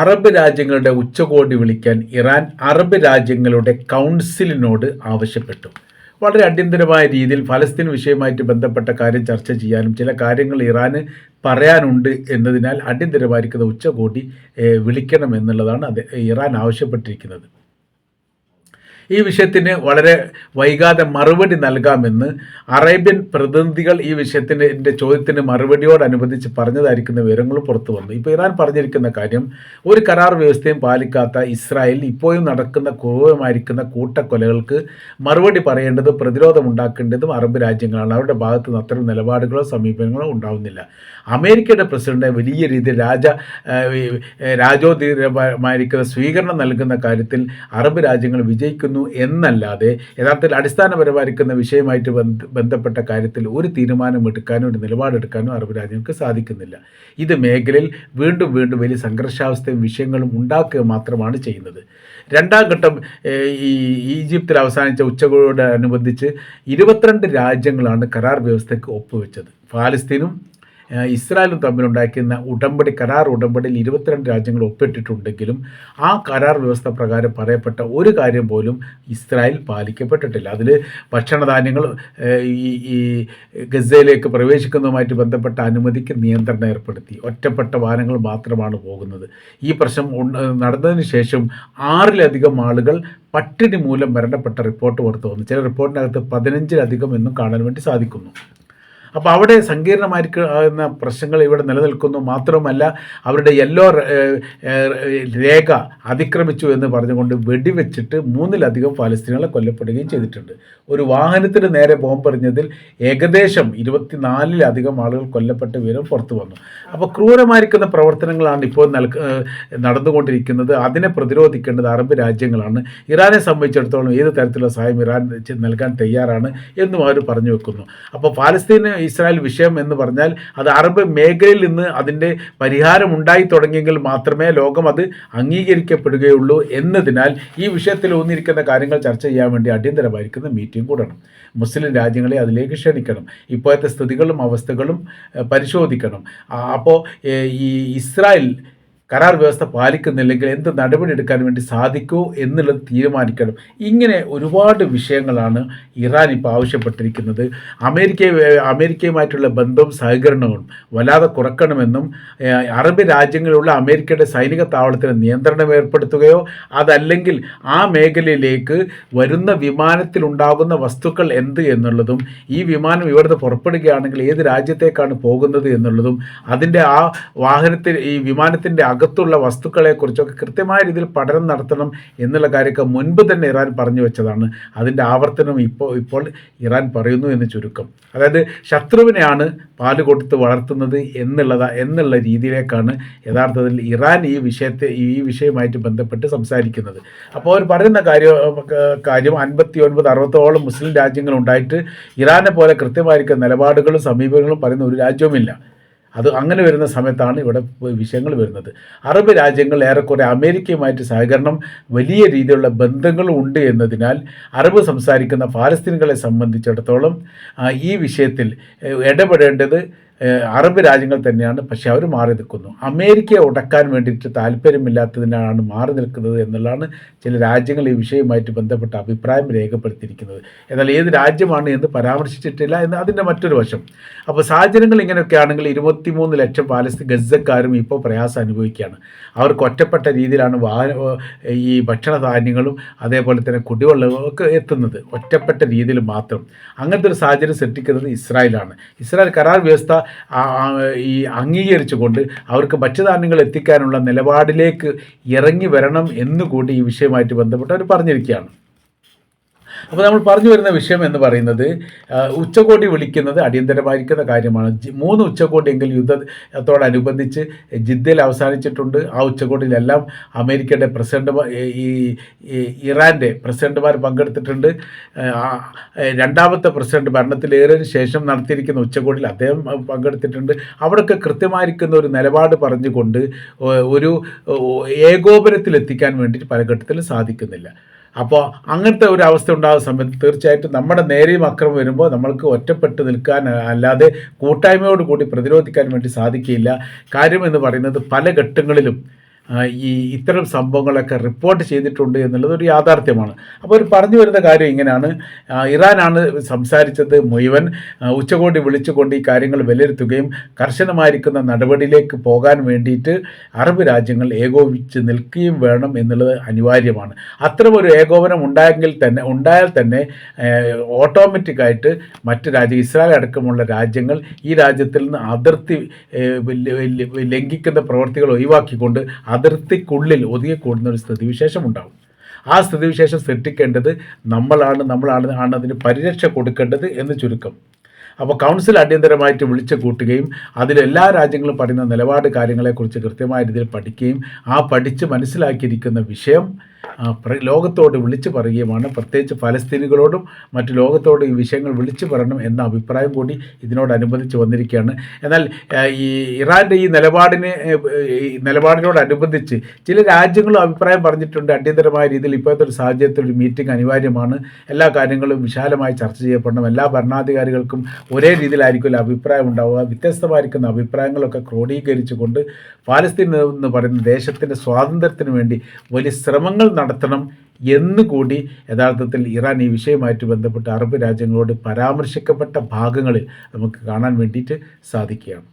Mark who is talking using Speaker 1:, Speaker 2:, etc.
Speaker 1: Arab രാജ്യങ്ങളുടെ ഉച്ചകോടി വിളിക്കാൻ ഇറാൻ അറബ് രാജ്യങ്ങളുടെ കൗൺസിലിനോട് ആവശ്യപ്പെട്ടു. വളരെ അടിയന്തരമായ രീതിയിൽ ഫലസ്തീൻ വിഷയവുമായിട്ട് ബന്ധപ്പെട്ട കാര്യം ചർച്ച ചെയ്യാനും ചില കാര്യങ്ങൾ ഇറാന് പറയാനുണ്ട് എന്നതിനാൽ അടിയന്തരമായിരിക്കുന്ന ഉച്ചകോടി വിളിക്കണം എന്നുള്ളതാണ് അത് ഇറാൻ ആവശ്യപ്പെട്ടിരിക്കുന്നത്. ഈ വിഷയത്തിന് വളരെ വൈകാതെ മറുപടി നൽകാമെന്ന് അറേബ്യൻ പ്രതിനിധികൾ ഈ വിഷയത്തിന് എന്റെ ചോദ്യത്തിന് മറുപടിയോടനുബന്ധിച്ച് പറഞ്ഞതായിരിക്കുന്ന വിവരങ്ങൾ പുറത്തു വന്നു. ഇപ്പോൾ ഇറാൻ പറഞ്ഞിരിക്കുന്ന കാര്യം ഒരു കരാർ വ്യവസ്ഥയും പാലിക്കാത്ത ഇസ്രായേൽ ഇപ്പോഴും നടക്കുന്ന ക്രൂരമായിരിക്കുന്ന കൂട്ടക്കൊലകൾക്ക് മറുപടി പറയേണ്ടത് പ്രതിരോധമുണ്ടാക്കേണ്ടതും അറബ് രാജ്യങ്ങളാണ്. അവരുടെ ഭാഗത്ത് നിന്ന് അത്തരം നിലപാടുകളോ സമീപനങ്ങളോ ഉണ്ടാവുന്നില്ല. അമേരിക്കയുടെ പ്രസിഡന്റ് വലിയ രീതിയിൽ രാജ രാജോധീരമായിരിക്കുന്ന സ്വീകരണം നൽകുന്ന കാര്യത്തിൽ അറബ് രാജ്യങ്ങൾ വിജയിക്കുന്നു എന്നല്ലാതെ യഥാർത്ഥത്തിൽ അടിസ്ഥാനപരമായിരിക്കുന്ന വിഷയമായിട്ട് ബന്ധപ്പെട്ട കാര്യത്തിൽ ഒരു തീരുമാനം എടുക്കാനോ ഒരു നിലപാടെടുക്കാനോ അറബ് രാജ്യങ്ങൾക്ക് സാധിക്കുന്നില്ല. ഇത് മേഖലയിൽ വീണ്ടും വീണ്ടും വലിയ സംഘർഷാവസ്ഥയും വിഷയങ്ങളും ഉണ്ടാക്കുക മാത്രമാണ് ചെയ്യുന്നത്. രണ്ടാം ഘട്ടം ഈ ഈജിപ്തിൽ അവസാനിച്ച ഉച്ചകോടിയോടനുബന്ധിച്ച് ഇരുപത്തിരണ്ട് രാജ്യങ്ങളാണ് കരാർ വ്യവസ്ഥയ്ക്ക് ഒപ്പുവെച്ചത്. ഫാലസ്തീനും ഇസ്രായേലും തമ്മിലുണ്ടാക്കുന്ന ഉടമ്പടി കരാർ ഉടമ്പടിയിൽ ഇരുപത്തിരണ്ട് രാജ്യങ്ങൾ ഒപ്പിട്ടിട്ടുണ്ടെങ്കിലും ആ കരാർ വ്യവസ്ഥ പ്രകാരം പറയപ്പെട്ട ഒരു കാര്യം പോലും ഇസ്രായേൽ പാലിക്കപ്പെട്ടിട്ടില്ല. അതിൽ ഭക്ഷണധാന്യങ്ങൾ ഈ ഈ ഗസയിലേക്ക് പ്രവേശിക്കുന്നതുമായിട്ട് ബന്ധപ്പെട്ട അനുമതിക്ക് നിയന്ത്രണം ഏർപ്പെടുത്തി. ഒറ്റപ്പെട്ട വാഹനങ്ങൾ മാത്രമാണ് പോകുന്നത്. ഈ പ്രശ്നം നടന്നതിന് ശേഷം ആറിലധികം ആളുകൾ പട്ടിണി മൂലം മരണപ്പെട്ട റിപ്പോർട്ട് പുറത്തു വന്നു. ചില റിപ്പോർട്ടിനകത്ത് പതിനഞ്ചിലധികം എന്നും കാണാൻ വേണ്ടി സാധിക്കുന്നു. അപ്പോൾ അവിടെ സങ്കീർണമായിരിക്കുന്ന പ്രശ്നങ്ങൾ ഇവിടെ നിലനിൽക്കുന്നു. മാത്രമല്ല അവരുടെ യെല്ലോ രേഖ അതിക്രമിച്ചു എന്ന് പറഞ്ഞുകൊണ്ട് വെടിവെച്ചിട്ട് മൂന്നിലധികം ഫലസ്തീനുകളെ കൊല്ലപ്പെടുകയും ചെയ്തിട്ടുണ്ട്. ഒരു വാഹനത്തിന് നേരെ ബോംബെറിഞ്ഞതിൽ ഏകദേശം ഇരുപത്തിനാലിലധികം ആളുകൾ കൊല്ലപ്പെട്ട വിവരം പുറത്തു വന്നു. അപ്പോൾ ക്രൂരമായിരിക്കുന്ന പ്രവർത്തനങ്ങളാണ് ഇപ്പോൾ നൽക നടന്നുകൊണ്ടിരിക്കുന്നത്. അതിനെ പ്രതിരോധിക്കേണ്ടത് അറബ് രാജ്യങ്ങളാണ്. ഇറാനെ സംബന്ധിച്ചിടത്തോളം ഏത് തരത്തിലുള്ള സഹായം ഇറാൻ നൽകാൻ തയ്യാറാണ് എന്നും അവർ പറഞ്ഞു വെക്കുന്നു. അപ്പോൾ പാലസ്തീന് ഇസ്രായേൽ വിഷയം എന്ന് പറഞ്ഞാൽ അത് അറബ് മേഖലയിൽ നിന്ന് അതിന്റെ പരിഹാരം ഉണ്ടായി തുടങ്ങിയെങ്കിൽ മാത്രമേ ലോകം അത് അംഗീകരിക്കപ്പെടുകയുള്ളൂ എന്നതിനാൽ ഈ വിഷയത്തിൽ ഊന്നിരിക്കുന്ന കാര്യങ്ങൾ ചർച്ച ചെയ്യാൻ വേണ്ടി അടിയന്തരമായിരിക്കുന്ന മീറ്റിംഗ് കൂടണം. മുസ്ലിം രാജ്യങ്ങളെ അതിലേക്ക് ക്ഷണിക്കണം. ഇപ്പോഴത്തെ സ്ഥിതികളും അവസ്ഥകളും പരിശോധിക്കണം. അപ്പോൾ ഈ ഇസ്രായേൽ കരാർ വ്യവസ്ഥ പാലിക്കുന്നില്ലെങ്കിൽ എന്ത് നടപടി എടുക്കാൻ വേണ്ടി സാധിക്കൂ എന്നുള്ളത് തീരുമാനിക്കണം. ഇങ്ങനെ ഒരുപാട് വിഷയങ്ങളാണ് ഇറാൻ ഇപ്പോൾ ആവശ്യപ്പെട്ടിരിക്കുന്നത്. അമേരിക്ക അമേരിക്കയുമായിട്ടുള്ള ബന്ധവും സഹകരണവും വല്ലാതെ കുറക്കണമെന്നും അറബ് രാജ്യങ്ങളിലുള്ള അമേരിക്കയുടെ സൈനിക താവളത്തിന് നിയന്ത്രണം ഏർപ്പെടുത്തുകയോ അതല്ലെങ്കിൽ ആ മേഖലയിലേക്ക് വരുന്ന വിമാനത്തിലുണ്ടാകുന്ന വസ്തുക്കൾ എന്ത് എന്നുള്ളതും ഈ വിമാനം ഇവിടുന്ന് പുറപ്പെടുകയാണെങ്കിൽ ഏത് രാജ്യത്തേക്കാണ് പോകുന്നത് എന്നുള്ളതും അതിന്റെ ആ വാഹനത്തിൽ ഈ വിമാനത്തിന്റെ അകത്തുള്ള വസ്തുക്കളെക്കുറിച്ചൊക്കെ കൃത്യമായ രീതിയിൽ പഠനം നടത്തണം എന്നുള്ള കാര്യമൊക്കെ മുൻപ് തന്നെ ഇറാൻ പറഞ്ഞു വെച്ചതാണ്. അതിന്റെ ആവർത്തനം ഇപ്പോൾ ഇപ്പോൾ ഇറാൻ പറയുന്നു എന്ന് ചുരുക്കം. അതായത് ശത്രുവിനെയാണ് പാൽ കൊടുത്ത് വളർത്തുന്നത് എന്നുള്ളതാ എന്നുള്ള രീതിയിലേക്കാണ് യഥാർത്ഥത്തിൽ ഇറാൻ ഈ വിഷയത്തെ ഈ വിഷയമായിട്ട് ബന്ധപ്പെട്ട് സംസാരിക്കുന്നത്. അപ്പോൾ അവർ പറയുന്ന കാര്യം കാര്യം അൻപത്തി ഒൻപത് അറുപത്തോളം മുസ്ലിം രാജ്യങ്ങളുണ്ടായിട്ട് ഇറാനെ പോലെ കൃത്യമായിരിക്കുന്ന നിലപാടുകളും സമീപനങ്ങളും പറയുന്ന ഒരു രാജ്യവുമില്ല. അത് അങ്ങനെ വരുന്ന സമയത്താണ് ഇവിടെ വിഷയങ്ങൾ വരുന്നത്. അറബ് രാജ്യങ്ങൾ ഏറെക്കുറെ അമേരിക്കയുമായിട്ട് സഹകരണം വലിയ രീതിയിലുള്ള ബന്ധങ്ങളും ഉണ്ട് എന്നതിനാൽ അറബ് സംസാരിക്കുന്ന ഫാലസ്തീനുകളെ സംബന്ധിച്ചിടത്തോളം ഈ വിഷയത്തിൽ ഇടപെടേണ്ടത് അറബ് രാജ്യങ്ങൾ തന്നെയാണ് പക്ഷെ അവർ മാറി നിൽക്കുന്നു. അമേരിക്കയെ ഉടക്കാൻ വേണ്ടിയിട്ട് താല്പര്യമില്ലാത്തതിനാണ് മാറി നിൽക്കുന്നത് എന്നുള്ളതാണ് ചില രാജ്യങ്ങൾ ഈ വിഷയവുമായിട്ട് ബന്ധപ്പെട്ട അഭിപ്രായം രേഖപ്പെടുത്തിയിരിക്കുന്നത്. എന്നാൽ ഏത് രാജ്യമാണ് എന്ന് പരാമർശിച്ചിട്ടില്ല എന്ന് അതിന്റെ മറ്റൊരു വശം. അപ്പോൾ സാഹചര്യങ്ങൾ ഇങ്ങനെയൊക്കെ ആണെങ്കിൽ ഇരുപത്തിമൂന്ന് ലക്ഷം പാലസ്തീൻ ഗസക്കാരും ഇപ്പോൾ പ്രയാസം അനുഭവിക്കുകയാണ്. അവർക്ക് ഒറ്റപ്പെട്ട രീതിയിലാണ് വാഹന ഈ ഭക്ഷണ ധാന്യങ്ങളും അതേപോലെ തന്നെ കുടിവെള്ളവും ഒക്കെ എത്തുന്നത്. ഒറ്റപ്പെട്ട രീതിയിൽ മാത്രം. അങ്ങനത്തെ ഒരു സാഹചര്യം സൃഷ്ടിക്കുന്നത് ഇസ്രായേലാണ്. ഇസ്രായേൽ കരാർ വ്യവസ്ഥ ഈ അംഗീകരിച്ചുകൊണ്ട് അവർക്ക് ഭക്ഷ്യധാന്യങ്ങൾ എത്തിക്കാനുള്ള നിലപാടിലേക്ക് ഇറങ്ങി വരണം എന്നുകൂടി ഈ വിഷയമായിട്ട് ബന്ധപ്പെട്ട് അവർ പറഞ്ഞിരിക്കുകയാണ്. അപ്പോൾ നമ്മൾ പറഞ്ഞു വരുന്ന വിഷയം എന്ന് പറയുന്നത് ഉച്ചകോടി വിളിക്കുന്നത് അടിയന്തരമായിരിക്കുന്ന കാര്യമാണ്. മൂന്ന് ഉച്ചകോടിയെങ്കിലും യുദ്ധത്തോടനുബന്ധിച്ച് ജിദ്ദയിൽ അവസാനിച്ചിട്ടുണ്ട്. ആ ഉച്ചകോടിയിലെല്ലാം അമേരിക്കയുടെ പ്രസിഡന്റ് ഈ ഈ ഇറാന്റെ പ്രസിഡന്റുമാർ പങ്കെടുത്തിട്ടുണ്ട്. രണ്ടാമത്തെ പ്രസിഡന്റ് ഭരണത്തിലേറിയതിനു ശേഷം നടത്തിയിരിക്കുന്ന ഉച്ചകോടിയിൽ അദ്ദേഹം പങ്കെടുത്തിട്ടുണ്ട്. അവിടെയൊക്കെ കൃത്യമായിരിക്കുന്ന ഒരു നിലപാട് പറഞ്ഞുകൊണ്ട് ഒരു ഏകോപനത്തിലെത്തിക്കാൻ വേണ്ടിയിട്ട് പല ഘട്ടത്തിലും സാധിക്കുന്നില്ല. അപ്പോൾ അങ്ങനത്തെ ഒരു അവസ്ഥ ഉണ്ടാകുന്ന സമയത്ത് തീർച്ചയായിട്ടും നമ്മുടെ നേരെയും അക്രമം വരുമ്പോൾ നമ്മൾക്ക് ഒറ്റപ്പെട്ട് നിൽക്കാൻ അല്ലാതെ കൂട്ടായ്മയോട് കൂടി പ്രതിരോധിക്കാൻ വേണ്ടി സാധിക്കില്ല കാര്യം എന്ന് പറയുന്നത് പല ഘട്ടങ്ങളിലും ഈ ഇത്തരം സംഭവങ്ങളൊക്കെ റിപ്പോർട്ട് ചെയ്തിട്ടുണ്ട് എന്നുള്ളത് ഒരു യാഥാർത്ഥ്യമാണ്. അപ്പോൾ ഒരു പറഞ്ഞു വരുന്ന കാര്യം ഇങ്ങനെയാണ്. ഇറാനാണ് സംസാരിച്ചത് മുഴുവൻ. ഉച്ചകോടി വിളിച്ചുകൊണ്ട് ഈ കാര്യങ്ങൾ വിലയിരുത്തുകയും കർശനമായിരിക്കുന്ന നടപടിയിലേക്ക് പോകാൻ വേണ്ടിയിട്ട് അറബ് രാജ്യങ്ങൾ ഏകോപിച്ച് നിൽക്കുകയും വേണം എന്നുള്ളത് അനിവാര്യമാണ്. അത്തരമൊരു ഏകോപനം ഉണ്ടായെങ്കിൽ തന്നെ ഉണ്ടായാൽ തന്നെ ഓട്ടോമാറ്റിക്കായിട്ട് മറ്റ് രാജ്യം ഇസ്രായേൽ അടക്കമുള്ള രാജ്യങ്ങൾ ഈ രാജ്യത്തിൽ നിന്ന് അതിർത്തി ലംഘിക്കുന്ന പ്രവർത്തികൾ ഒഴിവാക്കിക്കൊണ്ട് അതിർത്തിക്കുള്ളിൽ ഒതുങ്ങിക്കൂടുന്ന ഒരു സ്ഥിതിവിശേഷം ഉണ്ടാവും ആ സ്ഥിതിവിശേഷം സൃഷ്ടിക്കേണ്ടത് നമ്മളാണ് നമ്മളാണ് ആണ് അതിന് പരിരക്ഷ കൊടുക്കേണ്ടത് എന്ന് ചുരുക്കം. അപ്പോൾ കൗൺസിൽ അടിയന്തരമായിട്ട് വിളിച്ചു കൂട്ടുകയും അതിൽ എല്ലാ രാജ്യങ്ങളും പറയുന്ന നിലപാട് കാര്യങ്ങളെക്കുറിച്ച് കൃത്യമായ രീതിയിൽ പഠിക്കുകയും ആ പഠിച്ച് മനസ്സിലാക്കിയിരിക്കുന്ന വിഷയം ലോകത്തോട് വിളിച്ചു പറയുകയുമാണ്. പ്രത്യേകിച്ച് ഫലസ്തീനികളോടും മറ്റു ലോകത്തോട് ഈ വിഷയങ്ങൾ വിളിച്ചു പറയണം എന്ന അഭിപ്രായം കൂടി ഇതിനോടനുബന്ധിച്ച് വന്നിരിക്കുകയാണ്. എന്നാൽ ഈ ഇറാന്റെ ഈ നിലപാടിന് നിലപാടിനോടനുബന്ധിച്ച് ചില രാജ്യങ്ങളും അഭിപ്രായം പറഞ്ഞിട്ടുണ്ട്. അടിയന്തരമായ രീതിയിൽ ഇപ്പോഴത്തെ ഒരു സാഹചര്യത്തിൽ ഒരു മീറ്റിംഗ് അനിവാര്യമാണ്. എല്ലാ കാര്യങ്ങളും വിശാലമായി ചർച്ച ചെയ്യപ്പെടണം. എല്ലാ ഭരണാധികാരികൾക്കും ഒരേ രീതിയിലായിരിക്കില്ല അഭിപ്രായം ഉണ്ടാവുക. വ്യത്യസ്തമായിരിക്കുന്ന അഭിപ്രായങ്ങളൊക്കെ ക്രോഡീകരിച്ചുകൊണ്ട് പാലസ്തീൻ എന്ന് പറയുന്ന ദേശത്തിന്റെ സ്വാതന്ത്ര്യത്തിന് വേണ്ടി വലിയ ശ്രമങ്ങൾ നടത്തണം എന്നുകൂടി യഥാർത്ഥത്തിൽ ഇറാൻ ഈ വിഷയവുമായിട്ട് ബന്ധപ്പെട്ട് അറബ് രാജ്യങ്ങളോട് പരാമർശിക്കപ്പെട്ട ഭാഗങ്ങളിൽ നമുക്ക് കാണാൻ വേണ്ടിയിട്ട് സാധിക്കുകയാണ്.